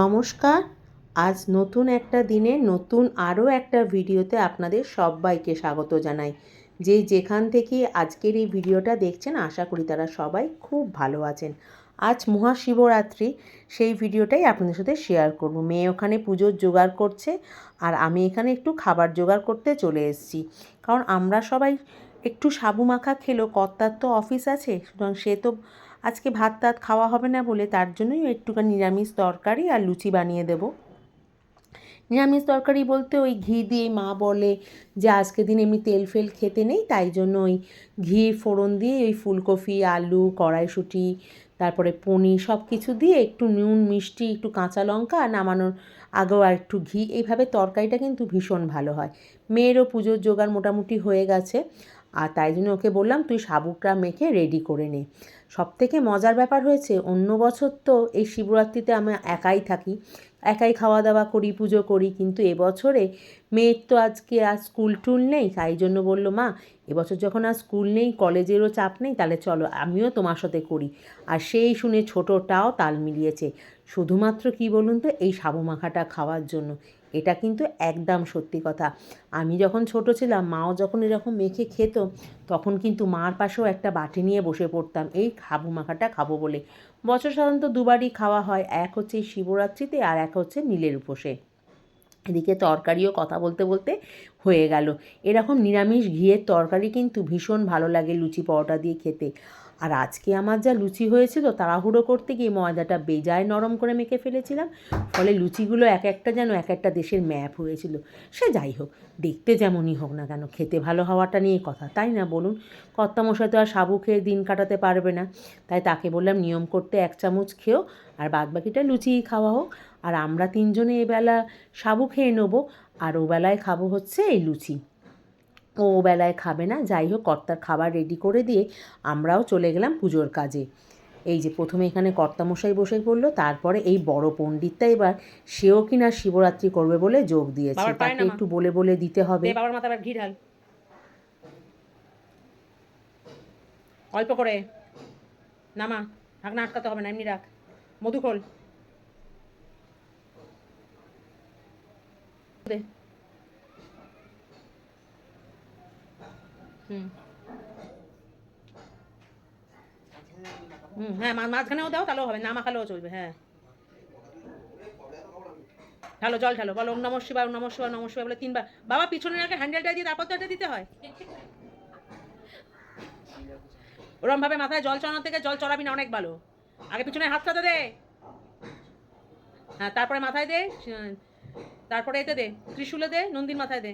নমস্কার। আজ নতুন একটা দিনে নতুন আরও একটা ভিডিওতে আপনাদের সবাইকে স্বাগত জানাই। যে যেখান থেকে আজকের এই ভিডিওটা দেখছেন, আশা করি তারা সবাই খুব ভালো আছেন। আজ মহাশিবরাত্রি, সেই ভিডিওটাই আপনাদের সাথে শেয়ার করব। মেয়ে ওখানে পুজোর জোগাড় করছে আর আমি এখানে একটু খাবার জোগাড় করতে চলে এসেছি। কারণ আমরা সবাই একটু সাবু মাখা খেলো, কর্তার তো অফিস আছে, সুতরাং সে তো আজকে ভাত টাত খাওয়া হবে না বলে তার জন্যই একটুখানি নিরামিষ তরকারি আর লুচি বানিয়ে দেবো। নিরামিষ তরকারি বলতে ওই ঘি দিয়ে মা বলে যে আজকে দিন এমনি তেল ফেল খেতে নেই, তাই জন্য ওই ঘি, ফোড়ন দিয়ে ওই ফুলকপি, আলু, কড়াইশুঁটি, তারপরে পনির সব কিছু দিয়ে একটু নুন, মিষ্টি, একটু কাঁচা লঙ্কা নামানোর আগেও আর একটু ঘি। এইভাবে তরকারিটা কিন্তু ভীষণ ভালো হয়। মেয়েরও পুজোর জোগাড় মোটামুটি হয়ে গেছে। আর তাই জন্য ওকে বললাম, তুই সাবুকটা মেখে রেডি করে নে। সব থেকে মজার ব্যাপার হয়েছে, অন্য বছর তো এই শিবরাত্রিতে আমি একাই থাকি। একাই খাওয়া দাওয়া করি, পুজো করি, কিন্তু এবছরে মেয়ের তো আজকে আর স্কুল টুল নেই, তাই জন্য বলল, মা, এবছর যখন আর স্কুল নেই, কলেজেরও চাপ নেই, তাহলে চলো, আমিও তোমার সাথে করি। আর সেই শুনে ছোটোটাও তাল মিলিয়েছে। শুধুমাত্র কি বলুন তো, এই সাবু মাখাটা খাওয়ার জন্য। এটা কিন্তু একদম সত্যি কথা। আমি যখন ছোট ছিলাম, মাও যখন এরকম মেখে খেত, তখন কিন্তু মার পাশেও একটা বাটি নিয়ে বসে পড়তাম। এই খাবু মাখাটা খাব বলে। বছর সাধারণত দুবারই খাওয়া হয়, এক হচ্ছে শিবরাত্রিতে আর এক হচ্ছে নীলের উপোসে। এদিকে তরকারিও কথা বলতে বলতে হয়ে গেল। এরকম নিরামিষ ঘিয়ের তরকারি কিন্তু ভীষণ ভালো লাগে লুচি, পরোটা দিয়ে খেতে। আর আজকে আমার যা লুচি হয়েছিল তাড়াহুড়ো করতে গিয়ে ময়দাটা বেজায় নরম করে মেখে ফেলেছিলাম। ফলে লুচিগুলো এক একটা যেন এক একটা দেশের ম্যাপ হয়েছিল। সে যাই হোক, দেখতে যেমনই হোক না কেন, খেতে ভালো হওয়াটা নিয়ে কথা, তাই না বলুন? কর্তামশাই তো আর সাবু খেয়ে দিন কাটাতে পারবে না। তাই তাকে বললাম, নিয়ম করতে এক চামচ খেও, আর বাদ বাকিটা লুচিই খাওয়া হোক। আর আমরা তিনজনে এবেলা সাবু খেয়ে নেব, আর ও বেলায় খাব হচ্ছে এই লুচি। ও বেলায় খাবে না। যাই হোক কর্তার খাবার রেডি করে দিয়ে আমরাও চলে গেলাম পুজোর কাজে। এই যে প্রথমে এখানে কর্তামশাই বসে পড়ল তারপরে এই বড় পণ্ডিতটা এবার সেও কিনা শিবরাত্রি করবে বলে যোগ দিয়েছে। তাকে একটু বলে বলে দিতে হবে। দে বাবার মাথা ঘি ঢাল। অল্প করে। নামা ঢাকনা আটকাতে হবে না এমনি রাখ। মধু খোল হুম। হ্যাঁ মাঝখানেও দাও, তাহলেও হবে, না মাখালেও চলবে হ্যাঁ। ঢালো, জল ঢালো, বলো, ওম নমঃ শিবায় নমঃ শিবায় নমঃ শিবায় বলে তিনবার। বাবা, পিছনে আগে হ্যান্ডেলটা দিয়ে তারপর তো এটা দিতে হয়। ওরম ভাবে মাথায় জল চড়ানো থেকে জল চড়াবি না, অনেক ভালো। আগে পিছনে হাতটা তো দে। হ্যাঁ তারপরে মাথায় দে তারপরে এতে দে, ত্রিশূলে দে নন্দির মাথায় দে।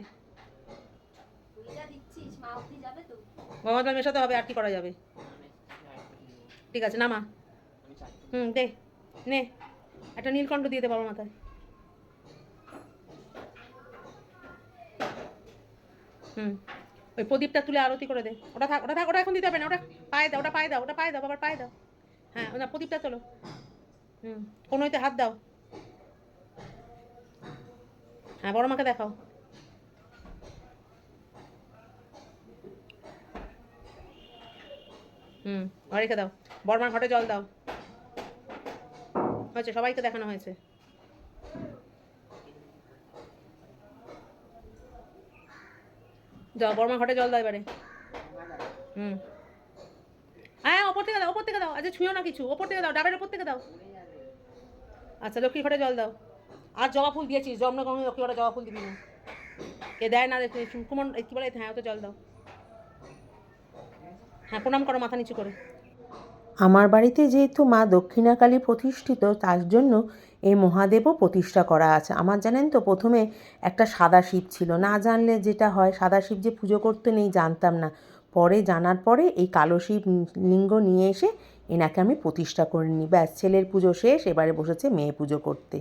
তুইটা দিচ্ছিস মা অব্দি যাবে তো? গঙ্গা জল মেশাতে হবে, আর কি করা যাবে? ঠিক আছে, নামা। হুম, দে, নে। একটা নীলকণ্ঠ দিয়ে দে বাবার মাথায়। হুম, ওই প্রদীপটা তুলে আরতি করে দে। ওটা থাক ওটা থাক, ওটা এখন দিতে হবে না, ওটা পায়ে দাও, ওটা পায়ে দাও, ওটা পায়ে দাও বাবার পায়ে দাও। হ্যাঁ ওটা প্রদীপটা তোলো। হুম, কোনোইতে হাত দাও। হ্যাঁ বড় মাকে দেখাও। হুম। রেখে দাও। বর্মার ঘটে জল দাও। হয়েছে সবাইকে দেখানো হয়েছে। যাও, বর্মার ঘটে জল দাও এবারে। হুম। হ্যাঁ ওপর থেকে দাও, ওপর থেকে দাও। আচ্ছা ছুঁয়ো না কিছু। ওপর থেকে দাও, ডাবের ওপর থেকে দাও। আচ্ছা লক্ষ্মী ঘটে জল দাও। আর জবা ফুল দিয়েছিস জন্ম কখনো লক্ষ্মী ঘটে জবা ফুল দিবি না। কে দেয় না, দেখে কুমন কী বলে হ্যাঁ ওতে জল দাও। হ্যাঁ প্রণাম করো, মাথা নিচু করে। আমার বাড়িতে যেহেতু মা দক্ষিণাকালী প্রতিষ্ঠিত, তার জন্য এই মহাদেবও প্রতিষ্ঠা করা আছে। আমার জানেন তো, প্রথমে একটা সাদা শিব ছিল। না জানলে যেটা হয়, সাদা শিব যে পুজো করতে নেই জানতাম না। পরে জানার পরে এই কালো শিব লিঙ্গ নিয়ে এসে এনাকে আমি প্রতিষ্ঠা করে নিই ব্যাস, ছেলের পুজো শেষ, এবারে বসেছে মেয়ে পুজো করতে।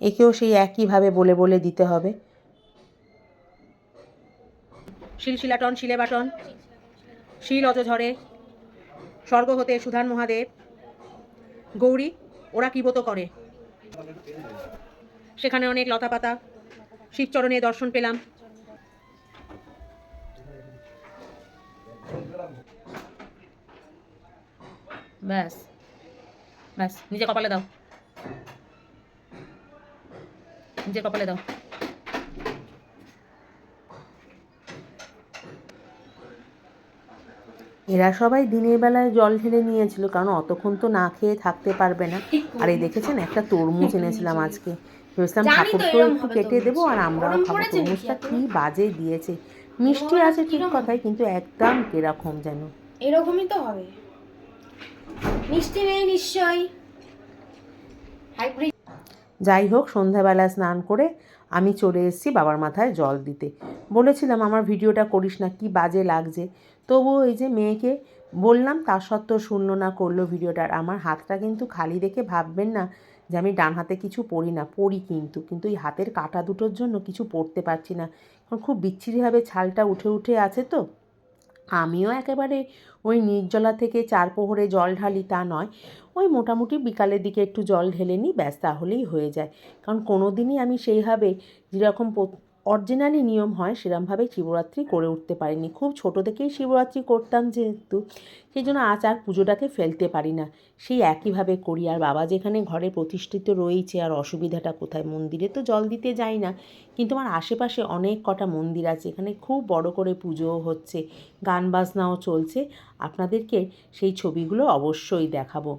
একেও সেই একইভাবে বলে বলে দিতে হবে। শিল শিলাটন, শিলে বাটন। শিল অজ ঝরে। স্বর্গ হতে সুধান মহাদেব। গৌরী, ওরা কি ব্রত করে। সেখানে অনেক লতা পাতা শিবচরণে দর্শন পেলাম। ব্যাস। ব্যাস, নিজে কপালে দাও। নিজে কপালে দাও। এরা সবাই দিনের বেলায় জল ঢেলে নিয়েছিল কারণ অতক্ষণ তো না খেয়ে থাকতে পারবে না। আর এই দেখেছেন একটা তরমুজ এনেছিলাম আজকে। ভেবেছিলাম ঠাকুরকেও একটু কেটে। দেবো আর আমরাও খাব। তরমুজটা? কি বাজে দিয়েছে। মিষ্টি আছে ঠিক কথাই কিন্তু একদম কীরকম যেন। এরকমই তো হবে। মিষ্টি নেই নিশ্চয়ই। হাইব্রিড যাই হোক সন্ধ্যাবেলা স্নান করে আমি চলে এসেছি বাবার মাথায় জল দিতে। বলেছিলাম, আমার ভিডিওটা করিস না, কি বাজে লাগছে? তবুও এই যে মেয়েকে বললাম, তার সত্ত্বেও শূন্য না করল ভিডিওটা। আর আমার হাতটা কিন্তু খালি দেখে ভাববেন না যে আমি ডান হাতে কিছু পড়ি না পড়ি কিন্তু। কিন্তু এই হাতের কাটা দুটোর জন্য কিছু পড়তে পারছি না। খুব বিচ্ছিরিভাবে ছালটা উঠে উঠে আছে তো। আমিও একেবারে ওই নির্জলা থেকে চার পোহরে জল ঢালি তা নয়। ওই মোটামুটি বিকালের দিকে একটু জল ঢেলে নিই, ব্যাস হলেই হয়ে যায়। কারণ কোনো দিনই আমি সেইভাবে যেরকম অরিজিনালি নিয়ম হয় সেরকমভাবে শিবরাত্রি করে উঠতে পারিনি। খুব ছোট থেকেই শিবরাত্রি করতাম যেহেতু, সেই জন্য আজ আর পুজোটাকে ফেলতে পারি না। সেই একইভাবে করি। আর বাবা যেখানে ঘরে প্রতিষ্ঠিত রয়েছে, আর অসুবিধাটা কোথায় মন্দিরে তো জল দিতে যাই না। কিন্তু আমার আশেপাশে অনেক কটা মন্দির আছে, এখানে খুব বড় করে পুজোও হচ্ছে, গান বাজনাও চলছে। আপনাদেরকে সেই ছবিগুলো অবশ্যই দেখাবো।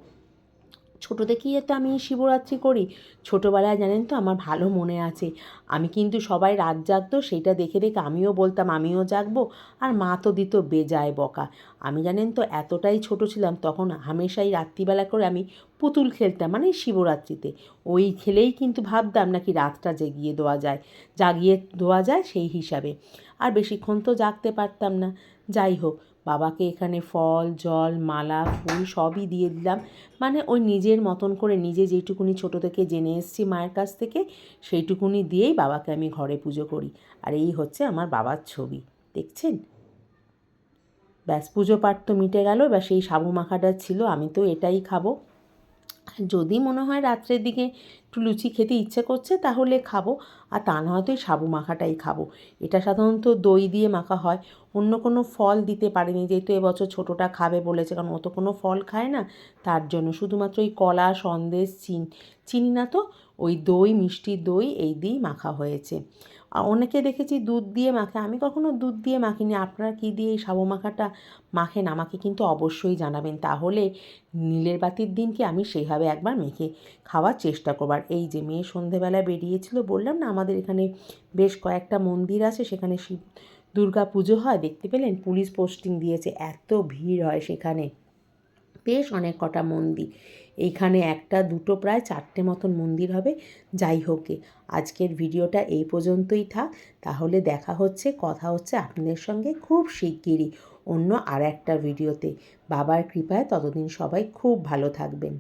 ছোটো থেকেই তো আমি শিবরাত্রি করি। ছোটোবেলায় জানেন তো আমার ভালো মনে আছে। আমি কিন্তু সবাই রাত জাগতো, সেইটা দেখে দেখে আমিও বলতাম, আমিও জাগবো। আর মা তো দিত বেজায় বকা। আমি জানেন তো এতটাই ছোট ছিলাম, তখন হামেশাই রাত্রিবেলা করে আমি পুতুল খেলতাম মানে শিবরাত্রিতে। ওই খেলেই কিন্তু ভাবতাম নাকি রাতটা জেগিয়ে দেওয়া যায়, জাগিয়ে দেওয়া যায় সেই হিসাবে। আর বেশিক্ষণ তো জাগতে পারতাম না। যাই হোক বাবাকে এখানে ফল, জল, মালা, ফুল সবই দিয়ে দিলাম। মানে ওই নিজের মতন করে নিজে যেইটুকুনি ছোট থেকে জেনে এসেছি মায়ের কাছ থেকে, সেইটুকুনি দিয়েই বাবাকে আমি ঘরে পুজো করি। আর এই হচ্ছে আমার বাবার ছবি। দেখছেন? ব্যাস পুজো পাঠ তো মিটে গেল বা সেই সাবু মাখাটা ছিল, আমি তো এটাই খাব। যদি মনে হয় রাত্রের দিকে একটু লুচি খেতে ইচ্ছে করছে, তাহলে খাব। আর তা না হয়তো সাবু মাখাটাই খাব। এটা সাধারণত দই দিয়ে মাখা হয়। অন্য কোনো ফল দিতে পারিনি, যেহেতু এবছর ছোটোটা খাবে বলেছে, কারণ ও তো কোনো ফল খায় না। তার জন্য শুধুমাত্র ওই কলা, সন্দেশ, চিন, চিনি না তো, ওই দই, মিষ্টি দই এই দিয়েই মাখা হয়েছে। অনেকে দেখেছি দুধ দিয়ে মাখে। আমি কখনো দুধ দিয়ে মাখিনি। আপনারা কী দিয়ে এই সাবু মাখাটা মাখেন? আমাকে কিন্তু অবশ্যই জানাবেন। তাহলে নীলের বাতির দিনকে আমি সেইভাবে একবার মেখে খাওয়ার চেষ্টা করবার এই যে মেয়ে সন্ধেবেলা বেরিয়েছিল, বললাম না আমাদের এখানে বেশ কয়েকটা মন্দির আছে, সেখানে শিব দুর্গা পুজো হয়। দেখতে পেলেন পুলিশ পোস্টিং দিয়েছে। এত ভিড় হয় সেখানে। বেশ অনেক কটা মন্দির। এইখানে একটা, দুটো, প্রায় চারটে মতন মন্দির হবে। যাই হোক আজকের ভিডিওটা এই পর্যন্তই থাক। তাহলে দেখা হচ্ছে, কথা হচ্ছে আপনাদের সঙ্গে খুব শিগগিরই অন্য আর একটা ভিডিওতে। বাবার কৃপায় ততদিন সবাই খুব ভালো থাকবেন।